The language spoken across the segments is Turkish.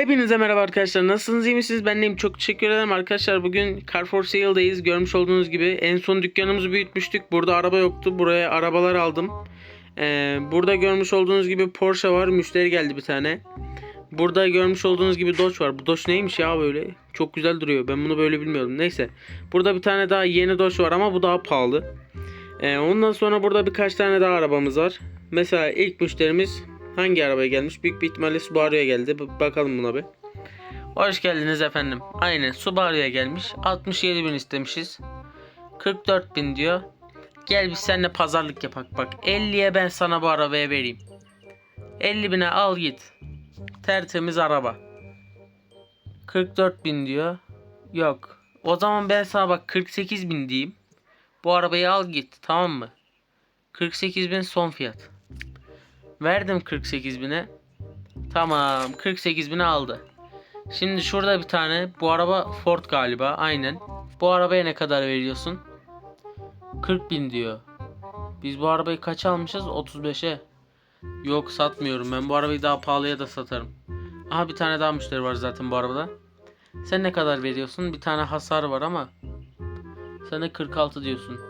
Hepinize merhaba arkadaşlar. Nasılsınız iyi misiniz? Ben deyim. Çok teşekkür ederim arkadaşlar. Bugün Car for Sale'dayız. Görmüş olduğunuz gibi en son dükkanımızı büyütmüştük. Burada araba yoktu. Buraya arabalar aldım. Ee, burada görmüş olduğunuz gibi Porsche var. Müşteri geldi bir tane. Burada görmüş olduğunuz gibi Dodge var. Bu Dodge neymiş ya böyle? Çok güzel duruyor. Ben bunu böyle bilmiyordum. Neyse. Burada bir tane daha yeni Dodge var ama bu daha pahalı. Ee, ondan sonra burada birkaç tane daha arabamız var. Mesela ilk müşterimiz hangi arabaya gelmiş? Büyük bir ihtimalle Subaru'ya geldi. B- bakalım buna bir. Hoş geldiniz efendim. Aynen Subaru'ya gelmiş. 67 bin istemişiz. 44 bin diyor. Gel biz seninle pazarlık yapak bak. 50'ye ben sana bu arabaya vereyim. 50 bine al git. Tertemiz araba. 44 bin diyor. Yok. O zaman ben sana bak 48 bin diyeyim. Bu arabayı al git tamam mı? 48 bin son fiyat. Verdim 48 bine. Tamam 48 bine aldı. Şimdi şurada bir tane bu araba Ford galiba aynen. Bu arabaya ne kadar veriyorsun? 40 bin diyor. Biz bu arabayı kaç almışız? 35'e. Yok satmıyorum ben bu arabayı daha pahalıya da satarım. Aha bir tane daha müşteri var zaten bu arabada. Sen ne kadar veriyorsun? Bir tane hasar var ama. Sen de 46 diyorsun.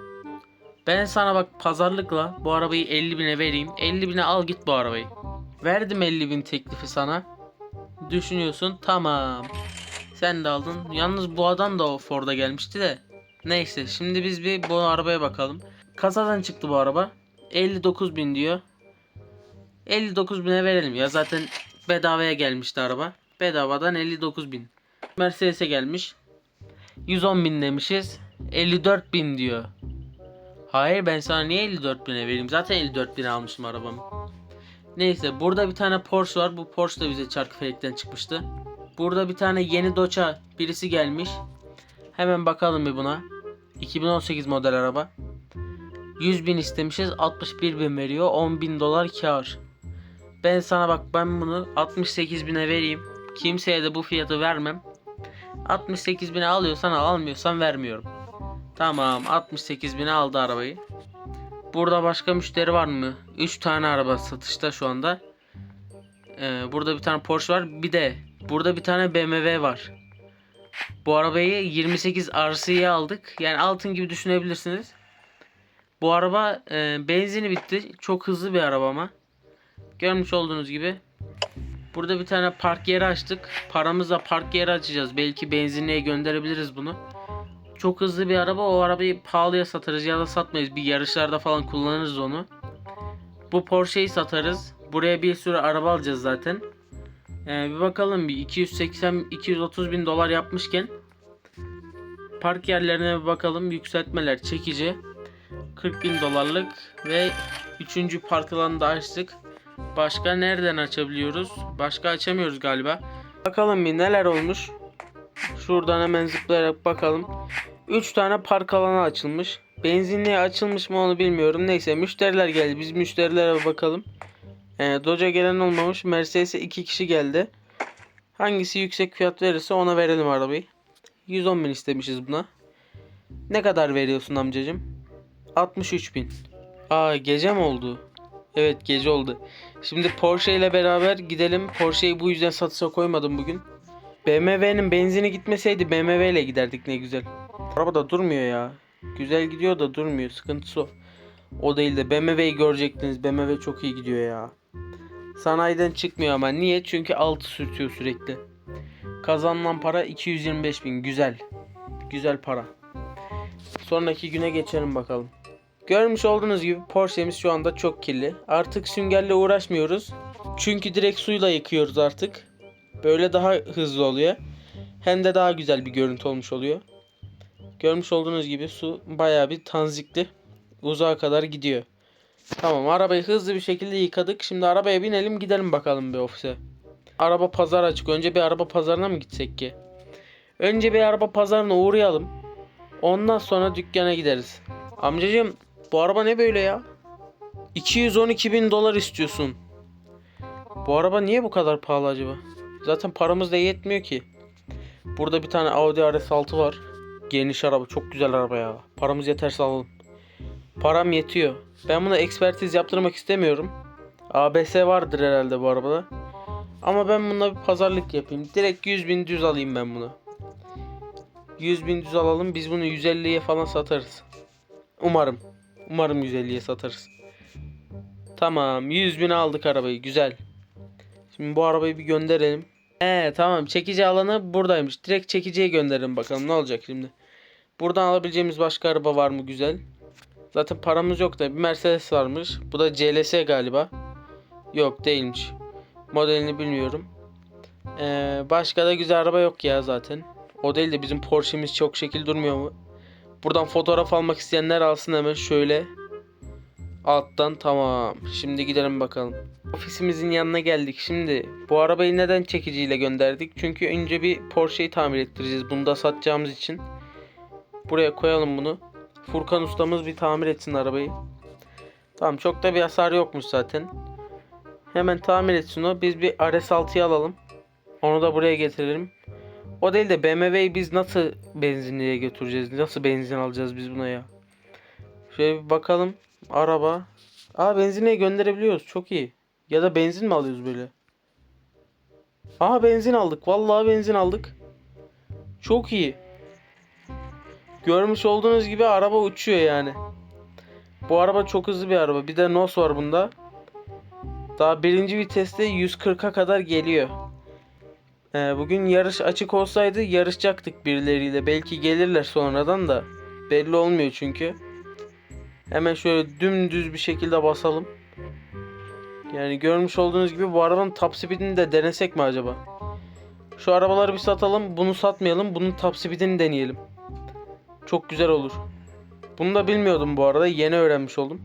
Ben sana bak pazarlıkla bu arabayı 50 bine vereyim. 50 bine al git bu arabayı. Verdim 50 bin teklifi sana. Düşünüyorsun tamam. Sen de aldın. Yalnız bu adam da o Ford'a gelmişti de. Neyse şimdi biz bir bu arabaya bakalım. Kasadan çıktı bu araba. 59 bin diyor. 59 bine verelim ya zaten bedavaya gelmişti araba. Bedavadan 59 bin. Mercedes'e gelmiş. 110 bin demişiz. 54 bin diyor. Hayır ben sana niye 54 bine vereyim? Zaten 54 bine almışım arabamı. Neyse burada bir tane Porsche var. Bu Porsche da bize çarkıfelekten çıkmıştı. Burada bir tane yeni Dodge'a birisi gelmiş. Hemen bakalım bir buna. 2018 model araba. 100 bin istemişiz. 61 bin veriyor. 10 bin dolar kar. Ben sana bak ben bunu 68 bine vereyim. Kimseye de bu fiyatı vermem. 68 bine alıyorsan al almıyorsan vermiyorum. Tamam 68 bine aldı arabayı. Burada başka müşteri var mı? 3 tane araba satışta şu anda. Ee, burada bir tane Porsche var. Bir de burada bir tane BMW var. Bu arabayı 28 RC'ye aldık. Yani altın gibi düşünebilirsiniz. Bu araba e, benzini bitti. Çok hızlı bir araba ama. Görmüş olduğunuz gibi. Burada bir tane park yeri açtık. Paramızla park yeri açacağız. Belki benzinliğe gönderebiliriz bunu. Çok hızlı bir araba. O arabayı pahalıya satarız ya da satmayız. Bir yarışlarda falan kullanırız onu. Bu Porsche'yi satarız. Buraya bir sürü araba alacağız zaten. Ee, bir bakalım bir 280-230 bin dolar yapmışken park yerlerine bir bakalım. Yükseltmeler çekici. 40 bin dolarlık ve 3. park alanını da açtık. Başka nereden açabiliyoruz? Başka açamıyoruz galiba. Bakalım bir neler olmuş. Şuradan hemen zıplayarak bakalım. 3 tane park alanı açılmış. Benzinliğe açılmış mı onu bilmiyorum. Neyse müşteriler geldi. Biz müşterilere bakalım. Ee, Dodge'a gelen olmamış. Mercedes'e 2 kişi geldi. Hangisi yüksek fiyat verirse ona verelim arabayı. 110 bin istemişiz buna. Ne kadar veriyorsun amcacım? 63 bin. Aa gece mi oldu? Evet gece oldu. Şimdi Porsche ile beraber gidelim. Porsche'yi bu yüzden satışa koymadım bugün. BMW'nin benzini gitmeseydi BMW ile giderdik ne güzel. Araba da durmuyor ya. Güzel gidiyor da durmuyor. Sıkıntısı o. O değil de BMW'yi görecektiniz. BMW çok iyi gidiyor ya. Sanayiden çıkmıyor ama. Niye? Çünkü altı sürtüyor sürekli. Kazanılan para 225 bin. Güzel. Güzel para. Sonraki güne geçelim bakalım. Görmüş olduğunuz gibi Porsche'miz şu anda çok kirli. Artık süngerle uğraşmıyoruz. Çünkü direkt suyla yıkıyoruz artık. Böyle daha hızlı oluyor. Hem de daha güzel bir görüntü olmuş oluyor. Görmüş olduğunuz gibi su bayağı bir tanzikli. Uzağa kadar gidiyor. Tamam arabayı hızlı bir şekilde yıkadık. Şimdi arabaya binelim gidelim bakalım bir ofise. Araba pazar açık. Önce bir araba pazarına mı gitsek ki? Önce bir araba pazarına uğrayalım. Ondan sonra dükkana gideriz. Amcacığım bu araba ne böyle ya? 212 bin dolar istiyorsun. Bu araba niye bu kadar pahalı acaba? Zaten paramız da yetmiyor ki. Burada bir tane Audi RS6 var. Geniş araba. Çok güzel araba ya. Paramız yeterse alalım. Param yetiyor. Ben buna ekspertiz yaptırmak istemiyorum. ABS vardır herhalde bu arabada. Ama ben bununla bir pazarlık yapayım. Direkt 100 bin düz alayım ben bunu. 100 bin düz alalım. Biz bunu 150'ye falan satarız. Umarım. Umarım 150'ye satarız. Tamam. 100 bin aldık arabayı. Güzel. Şimdi bu arabayı bir gönderelim. He tamam. Çekici alanı buradaymış. Direkt çekiciye gönderelim bakalım ne olacak şimdi. Buradan alabileceğimiz başka araba var mı? Güzel. Zaten paramız yok da bir Mercedes varmış. Bu da CLS galiba. Yok değilmiş. Modelini bilmiyorum. Ee, başka da güzel araba yok ya zaten. O değil de bizim Porsche'miz çok şekil durmuyor mu? Buradan fotoğraf almak isteyenler alsın hemen şöyle. Alttan tamam. Şimdi gidelim bakalım. Ofisimizin yanına geldik. Şimdi bu arabayı neden çekiciyle gönderdik? Çünkü önce bir Porsche'yi tamir ettireceğiz. Bunu da satacağımız için. Buraya koyalım bunu. Furkan ustamız bir tamir etsin arabayı. Tamam çok da bir hasar yokmuş zaten. Hemen tamir etsin o. Biz bir RS6'yı alalım. Onu da buraya getirelim. O değil de BMW'yi biz nasıl benzinliğe götüreceğiz? Nasıl benzin alacağız biz buna ya? Şöyle bir bakalım. Araba. Aa benzinliğe gönderebiliyoruz. Çok iyi. Ya da benzin mi alıyoruz böyle? Aa benzin aldık. Vallahi benzin aldık. Çok iyi. Görmüş olduğunuz gibi araba uçuyor yani. Bu araba çok hızlı bir araba. Bir de NOS var bunda. Daha birinci viteste 140'a kadar geliyor. Ee, bugün yarış açık olsaydı yarışacaktık birileriyle. Belki gelirler sonradan da. Belli olmuyor çünkü. Hemen şöyle dümdüz bir şekilde basalım. Yani görmüş olduğunuz gibi bu arabanın top speedini de denesek mi acaba? Şu arabaları bir satalım. Bunu satmayalım. Bunun top speedini deneyelim. Çok güzel olur. Bunu da bilmiyordum bu arada. Yeni öğrenmiş oldum.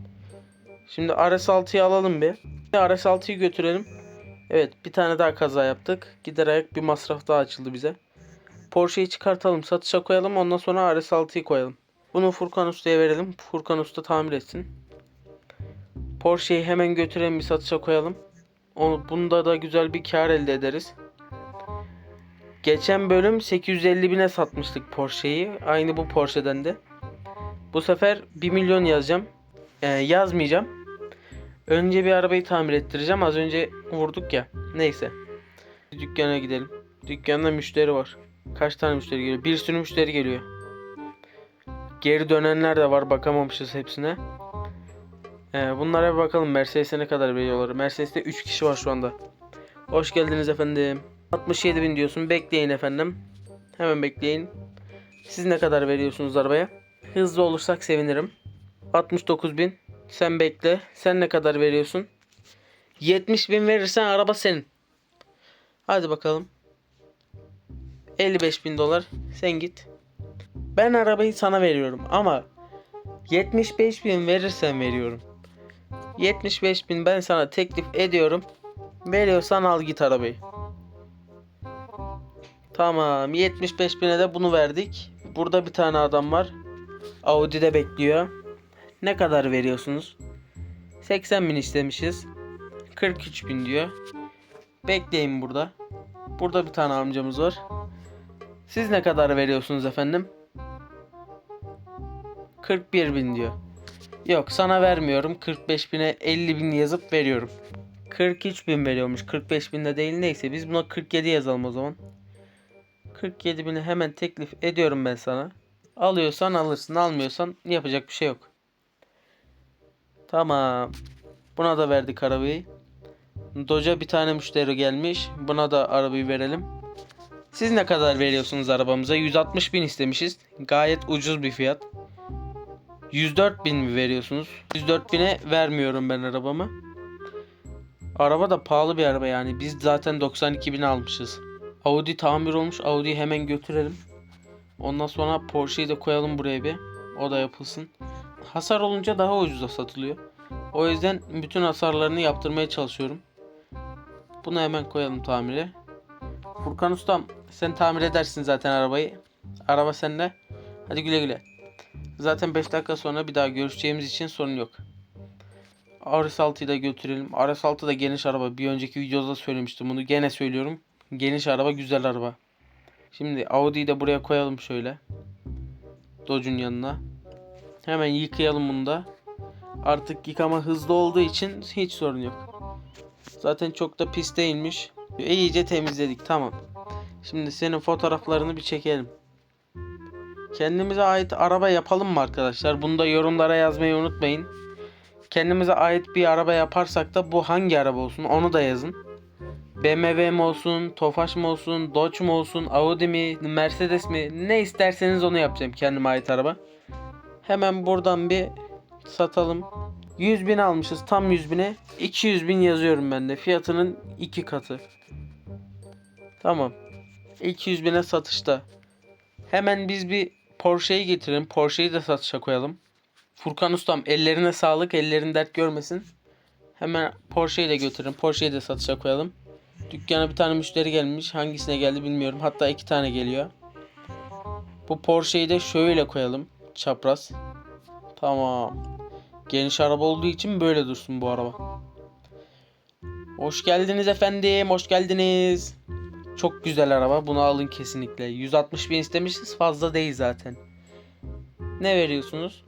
Şimdi RS6'yı alalım bir. RS6'yı götürelim. Evet bir tane daha kaza yaptık. Giderek bir masraf daha açıldı bize. Porsche'yi çıkartalım satışa koyalım ondan sonra RS6'yı koyalım. Bunu Furkan Usta'ya verelim. Furkan Usta tamir etsin. Porsche'yi hemen götürelim bir satışa koyalım. Onu, bunda da güzel bir kar elde ederiz. Geçen bölüm 850 bine satmıştık Porsche'yi. Aynı bu Porsche'den de. Bu sefer 1 milyon yazacağım. Ee, yazmayacağım. Önce bir arabayı tamir ettireceğim. Az önce vurduk ya. Neyse. Dükkana gidelim. Dükkanda müşteri var. Kaç tane müşteri geliyor? Bir sürü müşteri geliyor. Geri dönenler de var. Bakamamışız hepsine. Ee, bunlara bir bakalım. Mercedes'e ne kadar veriyorlar. Mercedes'te 3 kişi var şu anda. Hoş geldiniz efendim. 67 bin diyorsun. Bekleyin efendim. Hemen bekleyin. Siz ne kadar veriyorsunuz arabaya? Hızlı olursak sevinirim. 69 bin. Sen bekle. Sen ne kadar veriyorsun? 70 bin verirsen araba senin. Hadi bakalım. 55 bin dolar. Sen git. Ben arabayı sana veriyorum ama 75 bin verirsen veriyorum. 75 bin ben sana teklif ediyorum. Veriyorsan al git arabayı. Tamam 75 bine de bunu verdik. Burada bir tane adam var. Audi'de bekliyor. Ne kadar veriyorsunuz? 80 bin istemişiz. 43 bin diyor. Bekleyin burada. Burada bir tane amcamız var. Siz ne kadar veriyorsunuz efendim? 41 bin diyor. Yok sana vermiyorum. 45 bine 50 bin yazıp veriyorum. 43 bin veriyormuş. 45 bin de değil neyse. Biz buna 47 yazalım o zaman. 47 bini hemen teklif ediyorum ben sana. Alıyorsan alırsın. Almıyorsan yapacak bir şey yok. Tamam. Buna da verdik arabayı. Doca bir tane müşteri gelmiş. Buna da arabayı verelim. Siz ne kadar veriyorsunuz arabamıza? 160 bin istemişiz. Gayet ucuz bir fiyat. 104 bin mi veriyorsunuz? 104 bine vermiyorum ben arabamı. Araba da pahalı bir araba yani. Biz zaten 92 bin almışız. Audi tamir olmuş. Audi'yi hemen götürelim. Ondan sonra Porsche'yi de koyalım buraya bir. O da yapılsın. Hasar olunca daha ucuza satılıyor. O yüzden bütün hasarlarını yaptırmaya çalışıyorum. Bunu hemen koyalım tamire. Furkan ustam sen tamir edersin zaten arabayı. Araba sende. Hadi güle güle. Zaten 5 dakika sonra bir daha görüşeceğimiz için sorun yok. RS6'yı da götürelim. RS6 da geniş araba. Bir önceki videoda söylemiştim bunu. Gene söylüyorum. Geniş araba güzel araba. Şimdi Audi'yi de buraya koyalım şöyle. Dodge'un yanına. Hemen yıkayalım bunu da. Artık yıkama hızlı olduğu için hiç sorun yok. Zaten çok da pis değilmiş. İyice temizledik tamam. Şimdi senin fotoğraflarını bir çekelim. Kendimize ait araba yapalım mı arkadaşlar? Bunu da yorumlara yazmayı unutmayın. Kendimize ait bir araba yaparsak da bu hangi araba olsun onu da yazın. BMW mi olsun, Tofaş mı olsun, Dodge mu olsun, Audi mi, Mercedes mi ne isterseniz onu yapacağım kendime ait araba. Hemen buradan bir satalım. 100 bin almışız tam 100 bine 200 bin yazıyorum ben de fiyatının iki katı. Tamam. 200 bine satışta. Hemen biz bir Porsche'yi getirelim. Porsche'yi de satışa koyalım. Furkan Ustam ellerine sağlık. Ellerin dert görmesin. Hemen Porsche'yi de götürelim. Porsche'yi de satışa koyalım. Dükkana bir tane müşteri gelmiş. Hangisine geldi bilmiyorum. Hatta iki tane geliyor. Bu Porsche'yi de şöyle koyalım. Çapraz. Tamam. Geniş araba olduğu için böyle dursun bu araba. Hoş geldiniz efendim. Hoş geldiniz. Çok güzel araba. Bunu alın kesinlikle. 160 bin istemişiz. Fazla değil zaten. Ne veriyorsunuz?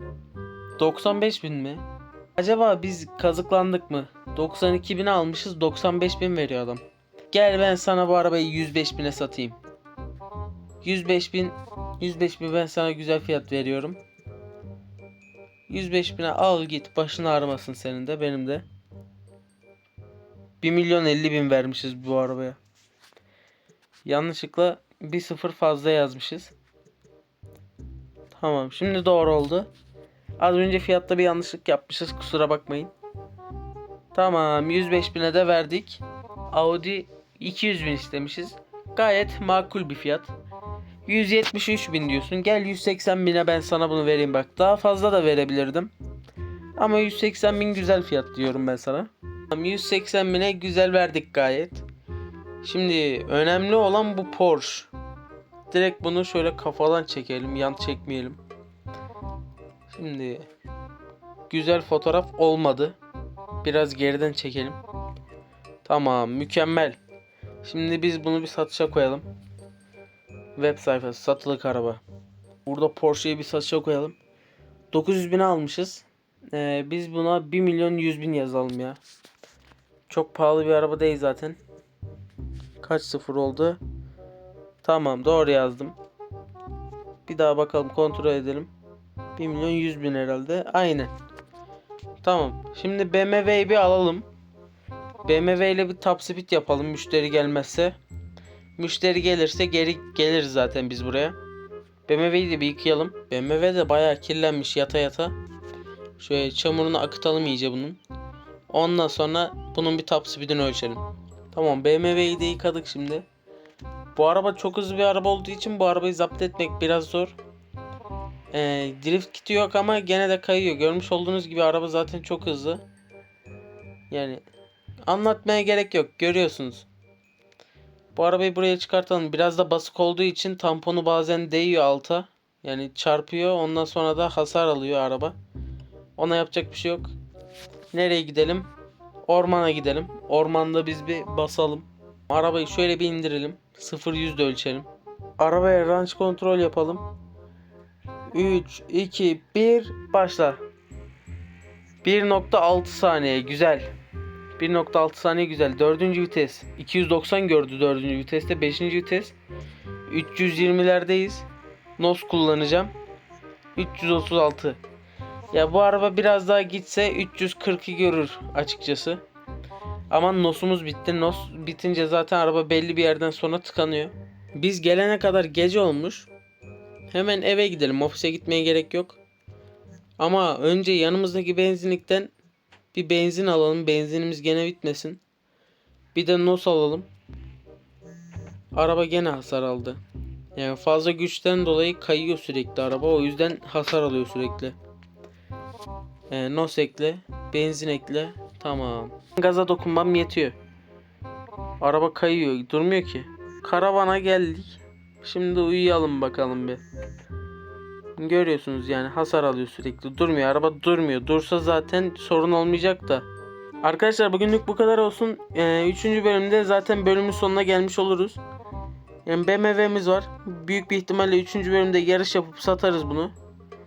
95 bin mi? Acaba biz kazıklandık mı? 92 bin almışız. 95 bin veriyor adam. Gel ben sana bu arabayı 105 bine satayım. 105 bin 105 bin ben sana güzel fiyat veriyorum. 105 bine al git başın ağrımasın senin de benim de. 1 milyon 50 bin vermişiz bu arabaya. Yanlışlıkla bir sıfır fazla yazmışız. Tamam şimdi doğru oldu. Az önce fiyatta bir yanlışlık yapmışız kusura bakmayın. Tamam 105 bine de verdik. Audi 200 bin istemişiz. Gayet makul bir fiyat. 173 bin diyorsun. Gel 180 bine ben sana bunu vereyim bak. Daha fazla da verebilirdim. Ama 180 bin güzel fiyat diyorum ben sana. Tamam, 180 bine güzel verdik gayet. Şimdi önemli olan bu Porsche. Direkt bunu şöyle kafadan çekelim. Yan çekmeyelim. Şimdi güzel fotoğraf olmadı. Biraz geriden çekelim. Tamam mükemmel. Şimdi biz bunu bir satışa koyalım. Web sayfası satılık araba. Burada Porsche'yi bir satışa koyalım. 900 bin almışız. Ee, biz buna 1 milyon 100 bin yazalım ya. Çok pahalı bir araba değil zaten. Kaç sıfır oldu? Tamam doğru yazdım. Bir daha bakalım kontrol edelim. 1 milyon 100 bin herhalde. Aynen. Tamam. Şimdi BMW'yi bir alalım. BMW ile bir top speed yapalım müşteri gelmezse. Müşteri gelirse geri geliriz zaten biz buraya. BMW'yi de bir yıkayalım. BMW de bayağı kirlenmiş yata yata. Şöyle çamurunu akıtalım iyice bunun. Ondan sonra bunun bir top speedini ölçelim. Tamam BMW'yi de yıkadık şimdi. Bu araba çok hızlı bir araba olduğu için bu arabayı zapt etmek biraz zor. Ee, drift kiti yok ama gene de kayıyor. Görmüş olduğunuz gibi araba zaten çok hızlı. Yani anlatmaya gerek yok. Görüyorsunuz. Bu arabayı buraya çıkartalım. Biraz da basık olduğu için tamponu bazen değiyor alta. Yani çarpıyor. Ondan sonra da hasar alıyor araba. Ona yapacak bir şey yok. Nereye gidelim? Ormana gidelim. Ormanda biz bir basalım. Arabayı şöyle bir indirelim. 0-100 de ölçelim. Arabaya range kontrol yapalım. 3, 2, 1 başla. 1.6 saniye güzel. 1.6 saniye güzel. 4. vites. 290 gördü 4. viteste. 5. vites. 320'lerdeyiz. NOS kullanacağım. 336. Ya bu araba biraz daha gitse 340'ı görür açıkçası. Ama NOS'umuz bitti. NOS bitince zaten araba belli bir yerden sonra tıkanıyor. Biz gelene kadar gece olmuş. Hemen eve gidelim. Ofise gitmeye gerek yok. Ama önce yanımızdaki benzinlikten bir benzin alalım. Benzinimiz gene bitmesin. Bir de NOS alalım. Araba gene hasar aldı. Yani fazla güçten dolayı kayıyor sürekli araba. O yüzden hasar alıyor sürekli. Ee, NOS ekle. Benzin ekle. Tamam. Gaza dokunmam yetiyor. Araba kayıyor. Durmuyor ki. Karavana geldik. Şimdi uyuyalım bakalım bir. Görüyorsunuz yani hasar alıyor sürekli. Durmuyor. Araba durmuyor. Dursa zaten sorun olmayacak da. Arkadaşlar bugünlük bu kadar olsun. Ee, üçüncü bölümde zaten bölümün sonuna gelmiş oluruz. Yani BMW'miz var. Büyük bir ihtimalle 3. bölümde yarış yapıp satarız bunu.